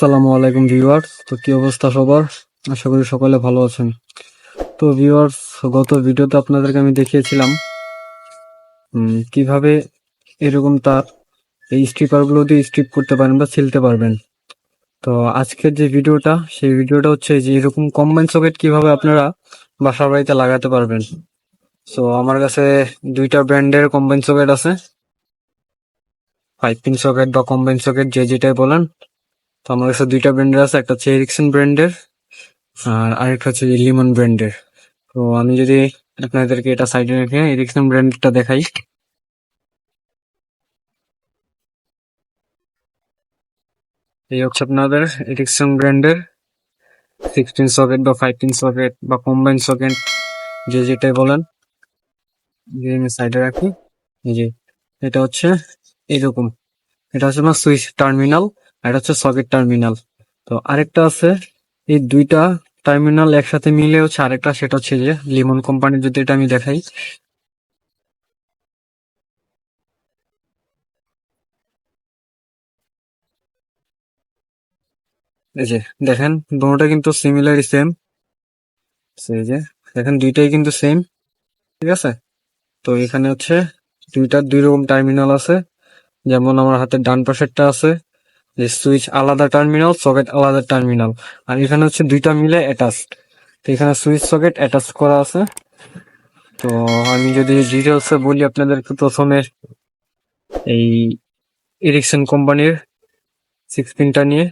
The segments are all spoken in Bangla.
আসসালামু আলাইকুম ভিউয়ার্স। তো কি অবস্থা সবার? আশা করি সকলে ভালো আছেন। তো ভিউয়ার্স, গত ভিডিওতে আপনাদেরকে আমি দেখিয়েছিলাম কীভাবে এরকম তার এই স্ট্রিপারগুলো দিয়ে স্ট্রিপ করতে পারেন বা ছিলতে পারবেন। তো আজকের যে ভিডিওটা, সেই ভিডিওটা হচ্ছে যে এরকম কম্বাইন সকেট কীভাবে আপনারা বাসার বাড়িতে লাগাতে পারবেন। সো আমার কাছে দুইটা ব্র্যান্ডের কম্বাইন সকেট আছে। পিন সকেট বা কম্বাইন সকেট যে যেটাই বলেন। তো আমার কাছে দুইটা ব্র্যান্ডের আছে, একটা হচ্ছে এরিকসন ব্র্যান্ডের আর আরেকটা হচ্ছে লিমন ব্র্যান্ডের। তো আমি যদি আপনাদেরকে এটা সাইডে রেখে এরিকসন ব্র্যান্ডটা দেখাই। এই হচ্ছে আপনাদের এরিকসন ব্র্যান্ডের সিক্সটিন সকেট বা ফাইভটিন সকেট বা কম্বাইন সকেট যে যেটাই বলেন। যে আমি সাইডে রাখি। এই যে, এটা হচ্ছে এরকম। এটা হচ্ছে আমার সুইচ টার্মিনাল এটা হচ্ছে সকেট টার্মিনাল। তো আরেকটা আছে, এই দুইটা টার্মিনাল একসাথে মিলে হচ্ছে আরেকটা, সেটা হচ্ছে যে লিমন কোম্পানির যদি এটা আমি দেখাই। এই যে দেখেন দুটোটা কিন্তু সিমিলারই সেম সেই যে দেখেন, দুইটাই কিন্তু সেম ঠিক আছে? তো এখানে হচ্ছে দুইটা, দুই রকম টার্মিনাল আছে। যেমন আমার হাতে ডান পাশেরটা আছে যে সুইচ আলাদা টার্মিনাল সকেট আলাদা টার্মিনাল আর এখানে হচ্ছে দুইটা মিলে অ্যাটাচ তো এখানে সুইচ সকেট অ্যাটাচ করা আছে। তো আমি যদি ডিটেলসে বলি আপনাদেরকে প্রথমে, এই এরিকসন কোম্পানির সিক্স পিনটা নিয়ে,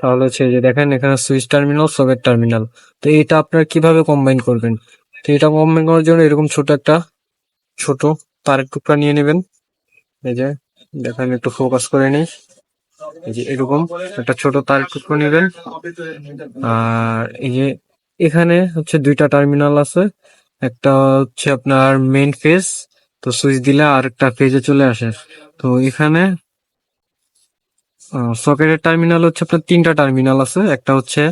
তাহলে হচ্ছে যে দেখেন, এখানে সুইচ টার্মিনাল সকেট টার্মিনাল তো এটা আপনারা কীভাবে কম্বাইন করবেন? তো এটা কম্বাইন করার জন্য এরকম ছোট একটা, ছোট তারের টুকরা নিয়ে নেবেন। এই যে, দেখেন, একটু ফোকাস করে নিই। যে এরকম একটা ছোট তারের টুকরো নেবেন। আর এই যে এখানে হচ্ছে দুইটা টার্মিনাল আছে। একটা হচ্ছে আপনার মেইন ফেজ তো সুইচ দিলে আর একটা ফেজে চলে আসে। তো এখানে সকেটের টার্মিনাল হচ্ছে আপনার তিনটা টার্মিনাল আছে। একটা হচ্ছে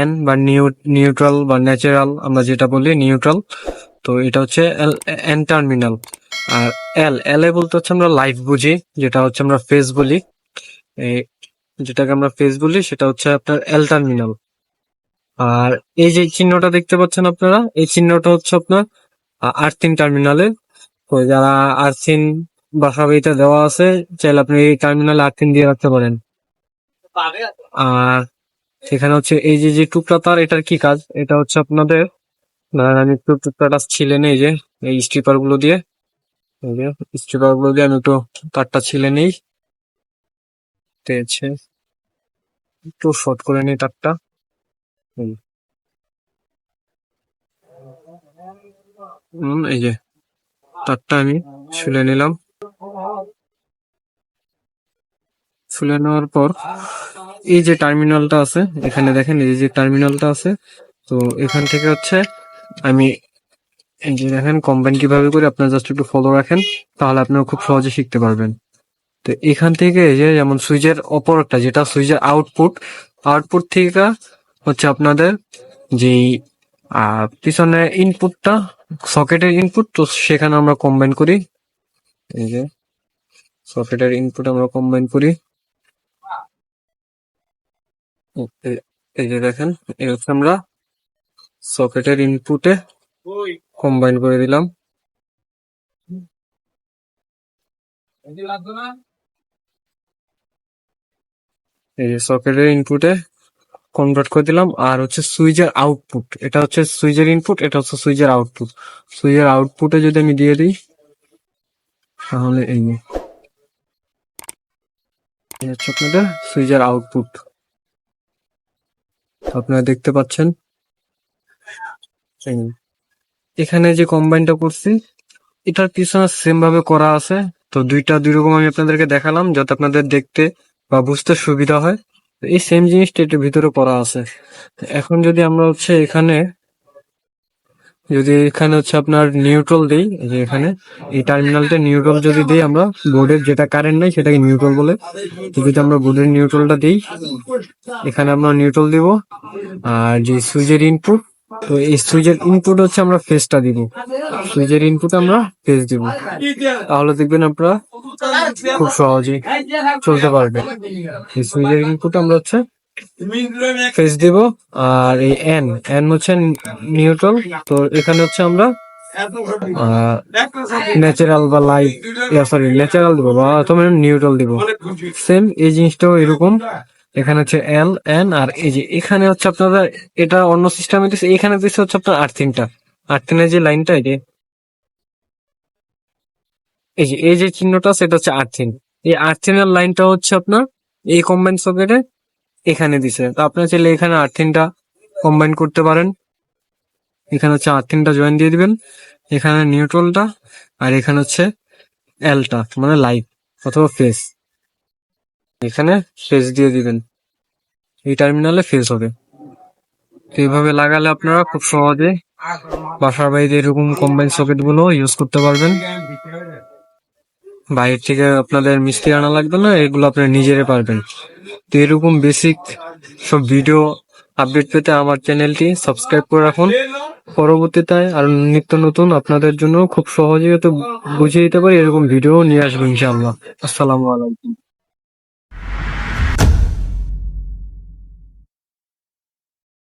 এন বা নিউ নিউট্রাল বা ন্যাচারাল আমরা যেটা বলি নিউট্রাল তো এটা হচ্ছে এন টার্মিনাল। আর এল এল এ বলতে হচ্ছে আমরা লাইফ বুঝি যেটা হচ্ছে আমরা ফেজ বলি। যেটাকে আমরা ফেজ বলি, সেটা হচ্ছে আপনার এল টার্মিনাল আর এই যে চিহ্নটা দেখতে পাচ্ছেন আপনারা, এই চিহ্নটা হচ্ছে আপনার আর্থিন টার্মিনালে তো যারা আর্থিন বাসা দেওয়া আছে, চাইলে আপনি এই টার্মিনালে আর্থিন দিয়ে রাখতে পারেন। আর সেখানে হচ্ছে এই যে যে টুকরা তার, এটার কি কাজ? এটা হচ্ছে আপনাদের আমি একটু টুকরাটা ছিলে নেই যে, এই স্ট্রিপারগুলো দিয়ে। স্ট্রিপারগুলো দিয়ে আমি একটু তারটা ছিলে নেই। হচ্ছে একটু শর্ট করে নিই তারটা। হুম। এই যে তারটা আমি শুলে নিলাম। শুলে নেওয়ার পর এই যে টার্মিনালটা আছে, এখানে দেখেন এই যে টার্মিনালটা আছে, তো এখান থেকে হচ্ছে আমি এই যে দেখেন কম্বাইন কীভাবে করে, আপনার জাস্ট একটু ফলো রাখেন, তাহলে আপনারা খুব সহজে শিখতে পারবেন। তো এখান থেকে এই যে যেমন সুইচের অপর একটা যেটা সুইচের আউটপুট আউটপুট থেকে হচ্ছে আপনাদের যেই পিছনে ইনপুটটা সকেটের ইনপুট তো সেখানে আমরা কম্বাইন করি। এই যে, সকেটের ইনপুট আমরা কম্বাইন করি। এই- যে দেখেন হচ্ছে আমরা সকেটের ইনপুটে কম্বাইন করে দিলাম। এই যে সকেটের ইনপুটে কনভার্ট করে দিলাম, আর হচ্ছে সুইচের আউটপুট এটা হচ্ছে সুইচের ইনপুট এটা হচ্ছে সুইচের আউটপুট সুইচের আউটপুটে যদি আমি দিয়ে দিই, তাহলে এই হচ্ছে আপনাদের সুইচের আউটপুট আপনারা দেখতে পাচ্ছেন। এখানে যে কম্বাইনটা করছি, এটার পিছনে সেম ভাবে করা আছে। তো দুইটা, দুই রকম আমি আপনাদেরকে দেখালাম, যাতে আপনাদের দেখতে বা বুঝতে সুবিধা হয় এই সেম জিনিসটা এটার ভিতরে করা আছে। এখন যদি আমরা হচ্ছে এখানে, যদি এখানে হচ্ছে আপনার নিউট্রাল দিই যে এখানে, এই টার্মিনালটা নিউট্রাল যদি দিই আমরা বোর্ডের যেটা কারেন্ট নাই সেটাকে নিউট্রাল বলে। তো যদি আমরা বোর্ডের নিউট্রালটা দিই, এখানে আমরা নিউট্রাল দিব, আর যে সুইচের ইনপুট তো এই সুইচের ইনপুট হচ্ছে আমরা ফেসটা দিব। সুইচের ইনপুট আমরা ফেস দিব। তাহলে দেখবেন আপনারা খুব সহজেই চলতে পারবে। সুইচের ইনপুট আমরা হচ্ছে ফেস দিব আর এই এন এন হচ্ছে নিউট্রাল তো এখানে হচ্ছে আমরা ন্যাচারাল বা লাইট সরি ন্যাচারাল দিব বা অথবা নিউট্রাল দিব। সেম এই জিনিসটাও এরকম। এখানে হচ্ছে এল এন আর এই যে এখানে হচ্ছে আপনাদের এটা অন্য সিস্টেমে দিচ্ছে এখানে দিচ্ছে হচ্ছে আপনার আর্থিংটা আর্থিনের যে লাইনটা এই এই যে এই যে চিহ্নটা, সেটা হচ্ছে আর্থিন। এই আর্থিনের লাইনটা হচ্ছে আপনার এই কম্বাইন সকেটে এখানে দিছে। তো আপনার চাইলে এখানে আর্থিনটা কম্বাইন করতে পারেন। এখানে হচ্ছে আর্থিনটা জয়েন দিয়ে দিবেন। এখানে নিউট্রালটা আর এখানে হচ্ছে এলটা মানে লাইট অথবা ফেস এখানে ফেস দিয়ে দিবেন। এই টার্মিনালে ফেস হবে। তো এইভাবে লাগালে আপনারা খুব সহজে বাসার বাইরে এরকম কম্বাইন সকেটগুলো ইউজ করতে পারবেন। বাইরে থেকে আপনাদের মিস্ত্রি আনা লাগবে না, এগুলো আপনারা নিজেরা পারবেন। তো এরকম বেসিক সব ভিডিও আপডেট পেতে আমার চ্যানেলটি সাবস্ক্রাইব করে রাখুন। পরবর্তীতে আর নিত্য নতুন আপনাদের জন্য খুব সহজে তো বুঝিয়ে দিতে পারি, এরকম ভিডিও নিয়ে আসব ইনশাআল্লাহ। আসসালামু আলাইকুম।